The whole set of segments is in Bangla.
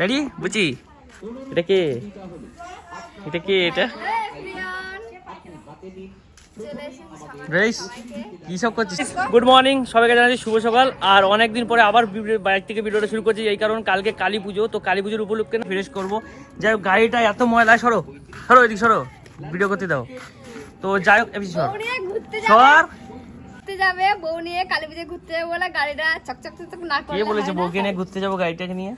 রেডি বুঝি? এটা কে? এটা কে এটা? কি সব করছিস? গুড মর্নিং সবাইকে জানাচ্ছি শুভ সকাল। আর অনেকদিন পরে আবার বাইক থেকে ভিডিওটা শুরু করছি এই কারণ কালকে কালী পুজো। তো কালী পুজোর উপলক্ষে ফ্রেশ করব। যাই হোক গাড়িটা এত ময়লা সরো। সরো এদিক সরো। ভিডিও করতে দাও। তো যাই হোক সর। ঘুরতে যাবে বউ নিয়ে কালী পুজো ঘুরতে যাবে বলে গাড়িটা চকচক চকচক না কে বলেছে বউকে নিয়ে ঘুরতে যাব গাড়িটাকে নিয়ে?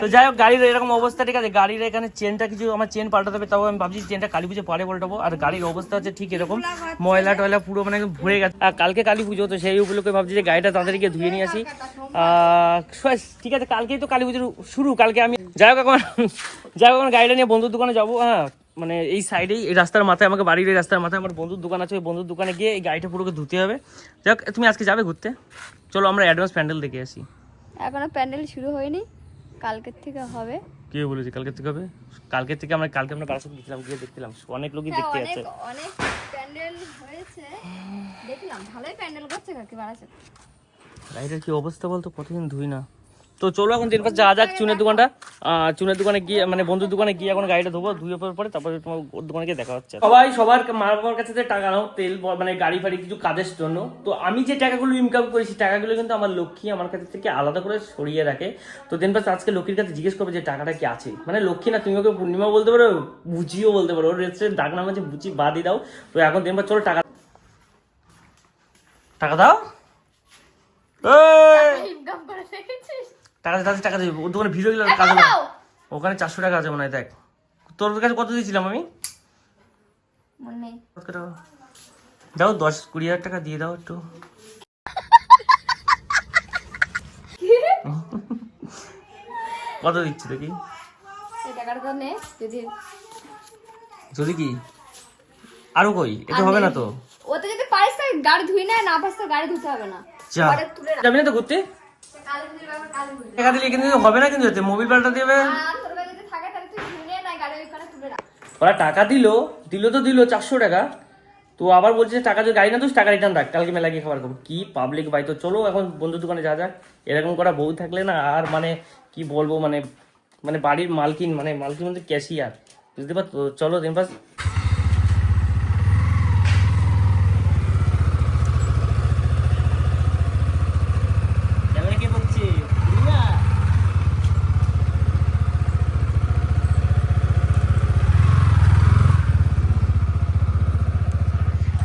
তো যাই হোক গাড়ির এরকম অবস্থা ঠিক আছে? গাড়ির এখানে চেনটা কিছু আমার চেন পাল্টাতে হবে তাও আমি ভাবছি চেনটা কালী পুজো পরে পাল্টাবো আর গাড়ির অবস্থা হচ্ছে ঠিক এরকম। ময়লা টয়লা পুরো মানে ভরে গেছে। আর কালকে কালী পুজো তো সেই উপলক্ষে ভাবছি যে গাড়িটা তাড়াতাড়ি ধুয়ে নিয়ে আসি। ঠিক আছে কালকেই তো কালী পুজোর শুরু কালকে আমি যাই হোক এখন যাই হোক এখন গাড়িটা নিয়ে বন্ধুর দোকানে যাব হ্যাঁ। মানে এই সাইডেই এই রাস্তার মাথায় আমাকে বাড়ির এই রাস্তার মাথায় আমার বন্ধুর দোকান আছে ওই বন্ধুর দোকানে গিয়ে এই গাড়িটা পুরোকে ধুতে হবে। যাক তুমি আজকে যাবে ঘুরতে? চলো আমরা অ্যাডভান্স প্যান্ডেল দেখে আসি। এখনও প্যান্ডেল শুরু হয়নি কালকের থেকে হবে। কে বলেছে কালকে থেকে হবে? কালকে থেকে আমরা কালকে আমরা বারাসাত গেছিলাম গিয়ে দেখছিলাম। অনেক লোকই হ্যাঁ, দেখতে অনেক অনেক প্যান্ডেল হয়েছে। দেখলাম ভালোই প্যান্ডেল করছে কাকি বাড়াচ্ছে গাড়িটার কি অবস্থা বলতো? কতদিন ধুই না। তো চলো এখন দিন পর যা যাক চুনের দোকানটা চুনের দোকানে গিয়ে মানে বন্ধুর দোকানে গিয়ে এখন গাড়িটা ধোবো ধুয়ে পর পরে তারপরে তোমার ওর দোকানে গিয়ে দেখা হচ্ছে। সবাই সবার মা বাবার কাছে টাকা নাও তেল মানে গাড়ি ফাড়ি কিছু কাজের জন্য তো আমি যে টাকাগুলো ইনকাম করি সেই টাকাগুলো কিন্তু আমার লক্ষ্মী আমার কাছে থেকে আলাদা করে সরিয়ে রাখে। তো দিন পাস আজকে লক্ষ্মীর কাছে জিজ্ঞেস করবে যে টাকাটা কি আছে? মানে লক্ষ্মী না তুমি ওকে পূর্ণিমা বলতে পারো বুঝিও বলতে পারো ওর রেস্টুরেন্ট ডাক নাম আছে বুঝি বাদই দাও। তো এখন দিন পর চলো টাকা টাকা দাও। ইনকাম করে রেখেছিস টাকা তাদের টাকা দেবে ওর দোকানে ভিড় হয়ে গেলে কাজ হবে। ওখানে চারশো টাকা আছে মনে হয় দেখ। তোর কাছে কত দিয়েছিলাম আমি? দাও। দশ কুড়ি হাজার টাকা দিয়ে দাও একটু। কত দিচ্ছি দেখি। যদি কি? আরও কই? এটা হবে না তো। ওতে যদি পারিস গাড়ি ধুই না না পারিস তো গাড়ি ধুতে হবে না। যাবি না তো ঘুরতে? টাকা দিলে কিন্তু হবে না কিন্তু এতে মোবিল পাল্টা দেবে। তুই ওরা টাকা দিলো দিলো তো দিলো চারশো টাকা। তো আবার বলছে যে টাকা যদি গাড়ি না দিস টাকা রিটার্ন রাখ কালকে মেলা গিয়ে খাবার খাব। কি পাবলিক বাই তো চলো এখন বন্ধুর দোকানে যা যাক। এরকম করা বউ থাকলে না আর মানে কি বলব মানে মানে বাড়ির মালকিন মানে মালকিন মানে ক্যাশিয়ার বুঝতে পারছ? চলো দিন পাস কে বলছে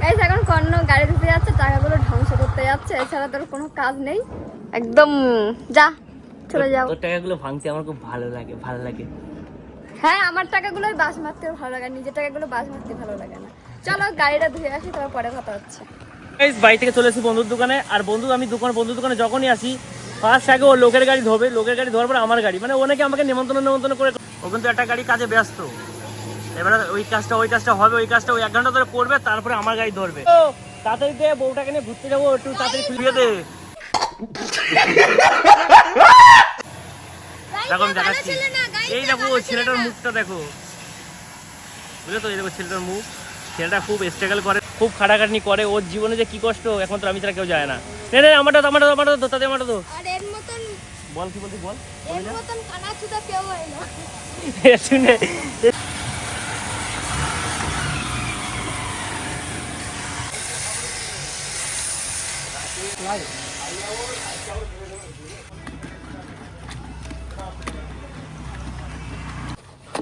গাইস এখন কর্ণ গাড়ি ধুতে যাচ্ছে টাকাগুলো ধ্বংস করতে যাচ্ছে এছাড়া তোর কোনো কাজ নেই? একদম যা চলে যাও। তোর টাকাগুলো ভাঙতে আমার খুব ভালো লাগে ভালো লাগে। হ্যাঁ আমার টাকাগুলো বাস মারতে ভালো লাগে নিজের টাকাগুলো বাস মারতে ভালো লাগে না। চলো গাড়িটা ধুয়ে আসি তারপর পরে কথা হচ্ছে। গাইস বাড়ি থেকে চলে এসেছি বন্ধুর দোকানে আর বন্ধু আমি দোকান বন্ধুর দোকানে যখনই আসি ফার্স্ট আগে ও লোকের গাড়ি ধরবে লোকের গাড়ি ধরার পর আমার গাড়ি। মানে ও নাকি আমাকে নিমন্ত্রণ নিমন্ত্রণ করে ও কিন্তু একটা গাড়ি কাজে ব্যস্ত। এবারে ওই কাজটা ওই কাজটা হবে ওই কাজটা ওই এক ঘণ্টা ধরে করবে তারপরে আমার গাড়ি ধরবে। তাড়াতাড়ি দে বউটাকে নিয়ে ঘুরতে যাব একটু তাড়াতাড়ি খুলিয়ে দে। দেখো আমি দেখাচ্ছি। এই দেখো ছেলেটার মুখটা দেখো। বুঝলে তো এই দেখো ছেলেটার মুখ। ছেলেটা খুব স্ট্রাগল করে খুব খাটাখাটনি করে। ওর জীবনে যে কি কষ্ট এখন তো আমি ছাড়া কেউ যায় না। নে নে আমারটা তো আমারটা তো আমারটা তো তাদের আমারটা তো বল কি বলছি বল? এর মতন কানা চুদা কেউ হয় না। শুনে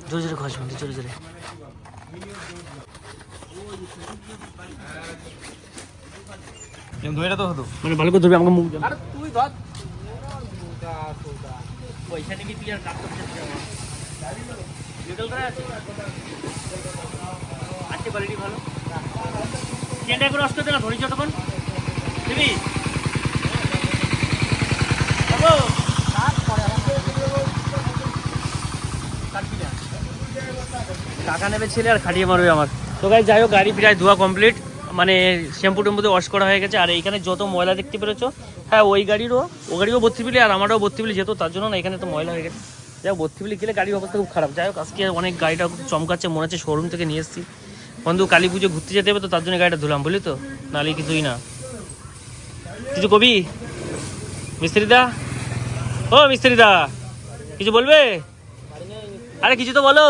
জোরে জোরে ঘষ বন্ধু জোরে জোরে। ধরে তো হতো মানে ভালো করে ধরবি আমাকে মুখ আরে তুই ধর। পয়সা নিবি তুই আর কাজ করতে আছে আছে কোয়ালিটি ভালো। চেনটা নষ্ট করতে না কাটবি না। টাকা নেবে ছেলে আর খাটিয়ে মারবে আমার। তো গাই যাই হোক, গাড়ি প্রায় ধোয়া কমপ্লিট মানে শ্যাম্পু টেম্পুতে ওয়াশ করা হয়ে গেছে। আর এইখানে যত ময়লা দেখতে পেরেছ হ্যাঁ ওই গাড়িরও, ও গাড়িও ভর্তি বিলি আর আমারও ভর্তি বিলি যেত তার জন্য না এখানে তো ময়লা হয়ে গেছে। যাই হোক, ভর্তি বিলি গেলে গাড়ির অবস্থা খুব খারাপ। যাই হোক, আজকে অনেক গাড়িটা চমকাচ্ছে, মনে হচ্ছে শোরুম থেকে নিয়ে এসেছি। বন্ধু, কালী পুজো ঘুরতে যেতে হবে তো, তার জন্য গাড়িটা ধুলাম, বুঝলি তো? নাহলে কিছুই না। কিছু কবি? মিস্ত্রিদা? ও মিস্ত্রিদা, কিছু বলবে? আরে কিছু তো বলো।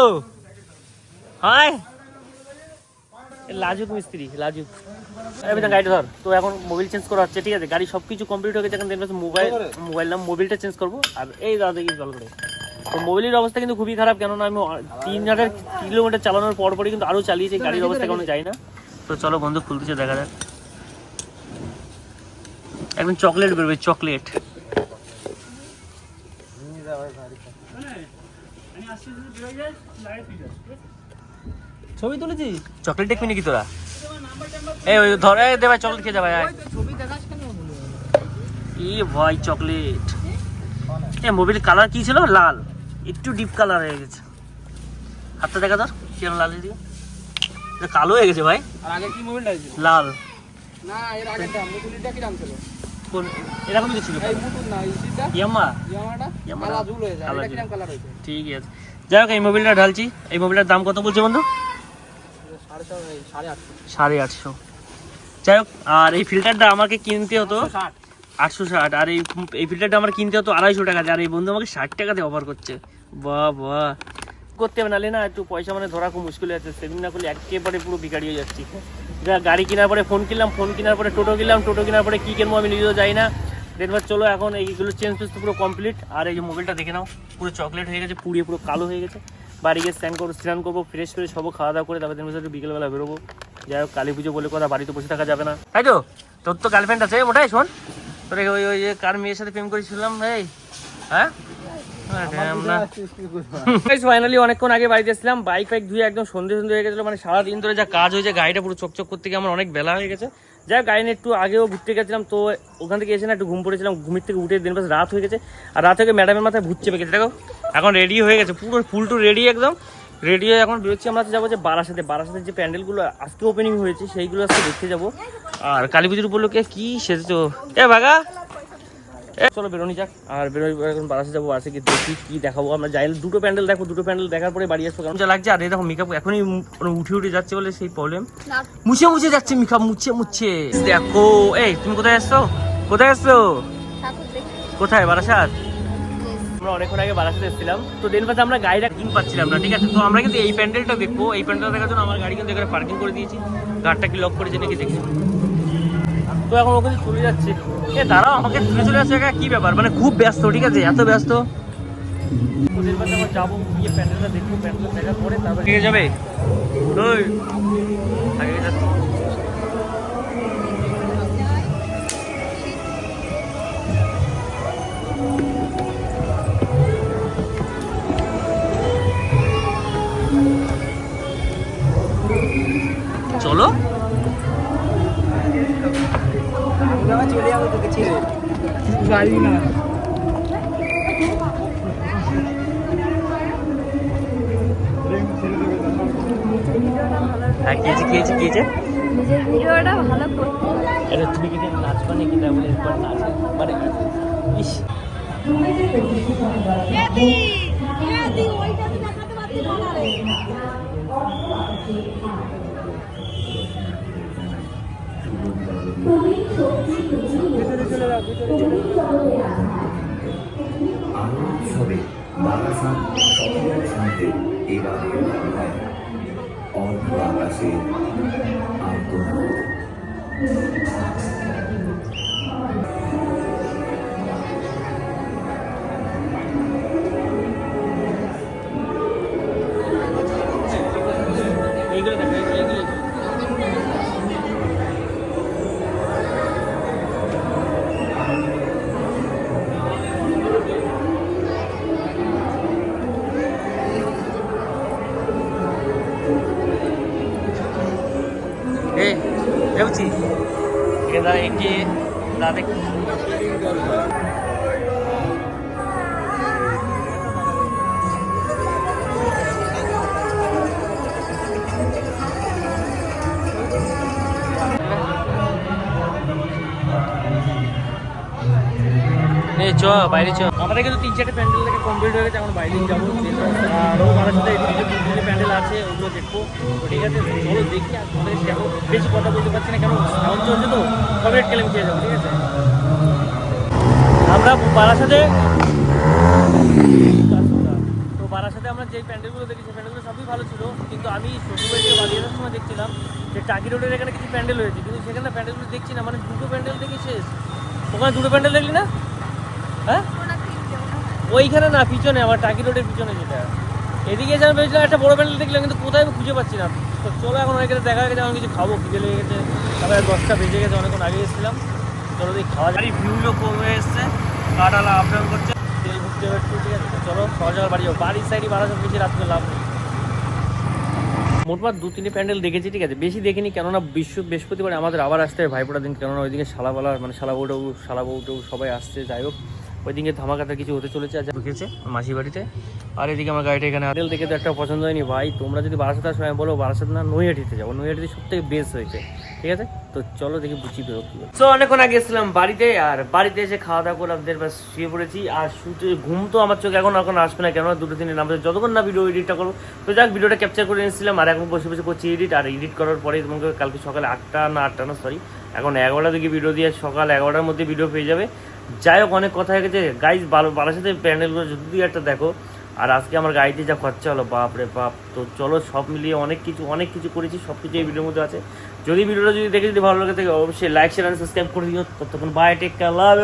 লাজুক মিস্ত্রি, লাজুক। গাড়িটা ধর, তো এখন মোবাইল চেঞ্জ করা হচ্ছে, ঠিক আছে? গাড়ি সব কিছু কমপ্লিট হয়ে গেছে, এখন মোবাইল মোবাইল নাম মোবাইলটা চেঞ্জ করব, আর এই দাদা দেখি জল করে। তো মোবাইলের অবস্থা কিন্তু খুবই খারাপ, কেননা আমি তিন হাজার কিলোমিটার চালানোর পর পরই কিন্তু আরও চালিয়েছি, গাড়ির অবস্থা কেমন যায় না। তো চলো বন্ধু, খুলতেছে, দেখা যাক। একদম চকলেট বেরোবে চকলেট। ছবি তুলেছি চকলেট দেখবি নাকি তোরা? এই ওই ধর দে ভাই চকলেট খেয়ে যা ভাই আয়। ছবি দেখাস কেন ই ভাই চকলেট। এ মোবিলের কালার কি ছিল? লাল। একটু ডিপ কালার হয়ে গেছে। হাতটা দেখা ধর কেন লাল? এটা কালো হয়ে গেছে ভাই। আর আগে কি মোবাইলটা লাল। না এর আগেরটা মুকুলিটা কি দাম ছিল কোন এরকমই তো ছিল এই মুকুল না ইসিটা ইয়াম্মা ইয়ামাটা? ইয়ামাহা। কালা হয়ে যায় এটা কীরকম কালার হয়েছে? ঠিক আছে। যাই হোক এই মোবিলটা ঢালছি। এই মোবিলটার দাম কত বলছে বন্ধু? সাড়ে আটশো। যাই হোক আর এই ফিল্টারটা আমাকে কিনতে হতো আটশো ষাট। আর এই এই ফিল্টারটা আমার কিনতে হতো আড়াইশো টাকা দিয়ে, আর এই বন্ধু আমাকে ষাট টাকাতে অফার করছে। বাহ বাহ। করতে হবে না একটু পয়সা মানে ধরা খুব মুশকিল হয়ে যাচ্ছে। সেভিং না করলে একেবারে পুরো বিকারি হয়ে যাচ্ছি। যা গাড়ি কেনার পরে ফোন কিনলাম ফোন কেনার পরে টোটো কিনলাম, টোটো কেনার পরে কী কিনবো আমি নিজেও যাই না। দেখবার চলো এখন এইগুলো চেঞ্জ টেঞ্জ পুরো কমপ্লিট আর এই যে মোবাইলটা দেখে নাও, পুরো চকলেট হয়ে গেছে, পুড়িয়ে পুরো কালো হয়ে গেছে। বাড়ি গিয়ে স্নান করব স্নান করব ফ্রেশ ফ্রেশ হব, খাওয়া দাওয়া করে তারপর দিনের সাথে বিকেলবেলা বেরোবো। যাই হোক, কালী পুজো বলে কথা, বাড়িতে বসে থাকা যাবে না। তাই তো? তোর তো গার্লফ্রেন্ড আছে, ওটাই শোন। তোর ওই ওই কার মেয়ের সাথে প্রেম করেছিলাম এই হ্যাঁ? ফাইনালি অনেকক্ষণ আগে বাড়িতে এসেছিলাম। বাইক ফাইক ধুয়ে একদম সন্ধে সন্ধে হয়ে গেছিল মানে সারাদিন ধরে যা কাজ হয়েছে গাড়িটা পুরো চকচক করতে গিয়ে আমার অনেক বেলা হয়ে গেছে। যাই গাড়ি নিয়ে একটু আগেও ঘুরতে গেছিলাম তো ওখান থেকে এসে না একটু ঘুম পড়েছিলাম ঘুমির থেকে উঠে দিন পাশে রাত হয়ে গেছে আর রাত থেকে ম্যাডামের মাথায় ভূত চেপে গেছে। দেখো এখন রেডি হয়ে গেছে পুরো ফুল টু রেডি একদম। রেডি হয়ে এখন বেরোচ্ছি আমরা যাব যে বারাসাতে। বারাসাতের যে প্যান্ডেলগুলো আজকে ওপেনিং হয়েছে সেইগুলো আজকে দেখতে যাব। আর কালী পুজোর উপলক্ষে কি সেজেছো? এ চলো বেরোনি যাক আর বেরোই এখন বারাসে যাব বারাসে গিয়ে দেখি কি দেখাবো। আমরা যাই দুটো প্যান্ডেল দেখো দুটো প্যান্ডেল দেখার পরে বাড়ি আসব। কেমন যা লাগছে আর এই দেখো মেকআপ এখনই মানে উঠে উঠে যাচ্ছে বলে সেই প্রবলেম মুছে মুছে যাচ্ছে মেকআপ মুছে মুছে। দেখো এই তুমি কোথায় আসছো? কোথায় আসছো? কোথায় বারাসাত? আমরা অনেকক্ষণ আগে বারাসাতে এসেছিলাম। তো দেন পাশে আমরা গাড়িটা কিন পাচ্ছিলাম না ঠিক আছে? তো আমরা কিন্তু এই প্যান্ডেলটা দেখব। এই প্যান্ডেলটা দেখার জন্য আমার গাড়ি কিন্তু এখানে পার্কিং করে দিয়েছি। গাড়িটা কি লক করেছে নাকি দেখি। তো এখন ওখানে চলে যাচ্ছে। এ, দাঁড়াও, আমাকে তুলে চলে আসছে কি ব্যাপার? মানে খুব ব্যস্ত, ঠিক আছে? এত ব্যস্ত। যাব, গিয়ে প্যান্ডেলটা দেখব, প্যান্ডেলটা দেখার পরে তারপরে যাবে? নিজের। ভিডিওটা ভালো করতে। এটা তুমি কি না বলে নাচ? মানে ইস। সঙ্গে এবার Baka kasi ako. যাচ্ছি এখানে দাঁড়া একটি দাদা এই চ, বাইরে চ। আমাদের কিন্তু তিন চারটে প্যান্ডেল থেকে কমপ্লিট হয়ে গেছে, এখন বাইরে যাব। আরও আমার সাথে তিনটে প্যান্ডেল আছে, ওগুলো দেখব। ঠিক আছে, চলো দেখি, আর দেখো বেশি কথা বলতে পারছি না, কেন সাউন্ড চলছে তো কবে কেলেম খেয়ে যাব, ঠিক আছে? আমরা বারাসাতে তো বারাসাতে আমরা যে প্যান্ডেলগুলো দেখেছি প্যান্ডেলগুলো সবই ভালো ছিল, কিন্তু আমি শ্বশুরবাড়ি থেকে বাড়ি সময় দেখছিলাম যে টাকি রোডের এখানে কিছু প্যান্ডেল হয়েছে, কিন্তু সেখানে প্যান্ডেলগুলো দেখছি না মানে দুটো প্যান্ডেল দেখি শেষ। ওখানে দুটো প্যান্ডেল দেখলি না? হ্যাঁ? ওইখানে না পিছনে আমার টাকি রোডের পিছনে যেটা। এদিকে এসে আমি ভেবেছিলাম একটা বড় প্যান্ডেল দেখলাম কিন্তু কোথায় আমি খুঁজে পাচ্ছি না। তো চলো এখন অনেক দেখা গেছে আমি কিছু খাব খিদে লেগে গেছে। তারপরে দশটা বেজে গেছে অনেকক্ষণ আগে এসেছিলাম। চলো দেখি খাওয়া যায় ভিউগুলো কমে এসছে কাটালা আপ ডাউন করছে। তেল হবে একটু ঠিক আছে? চলো সহজে বাড়ি যাব। বাড়ির সাইডে বাড়া সব বেশি রাত্রে লাভ নেই। মোটমাট দু তিনটে প্যান্ডেল দেখেছি ঠিক আছে? বেশি দেখিনি কেননা বিশ্ব বৃহস্পতিবার আমাদের আবার আসতে হবে ভাইফোঁটার দিন। কেননা ওইদিকে শালাবালা মানে শালা বউটাও শালা বউটাও সবাই আসছে যাই হোক। ওইদিকে ধামাকাটা কিছু হতে চলেছে আজ ঢুকেছে মাসি বাড়িতে। আর এদিকে আমার গাড়িটা এখানে আদেল দেখে তো একটা পছন্দ হয়নি ভাই। তোমরা যদি বারাসাত আসো আমি বলো বারাসাত না নৈহাটিতে যাব। নৈহাটিতে সব থেকে বেস্ট হয়েছে। ঠিক আছে? তো চলো দেখি বুঝি বেরো কি সো অনেকক্ষণ আগে এসেছিলাম বাড়িতে আর বাড়িতে এসে খাওয়া দাওয়া করে আপনাদের বাস শুয়ে পড়েছি। আর শুতে ঘুম তো আমার চোখে এখন এখন আসবে না কেননা দুটো দিনের নামতে যতক্ষণ না ভিডিও এডিটটা করব তো যাক ভিডিওটা ক্যাপচার করে নিয়েছিলাম আর এখন বসে বসে করছি এডিট আর এডিট করার পরে তোমাকে কালকে সকালে আটটা না আটটা না সরি এখন এগারোটা থেকে ভিডিও দিয়ে সকাল এগারোটার মধ্যে ভিডিও পেয়ে যাবে। যাই হোক, অনেক কথা হয়ে গেছে। গাইজ ভালো সাথে প্যান্ডেলগুলো যদি একটা দেখো, আর আজকে আমার গাড়িতে যা খরচা হলো, বাপ রে বাপ। তো চলো, সব মিলিয়ে অনেক কিছু অনেক কিছু করেছি, সব কিছু এই ভিডিওর মধ্যে আছে। যদি ভিডিওটা যদি দেখে যদি ভালো লাগে থাকে অবশ্যই লাইক শেয়ার সাবস্ক্রাইব করে দিও। ততক্ষণ বাই টেক লাভ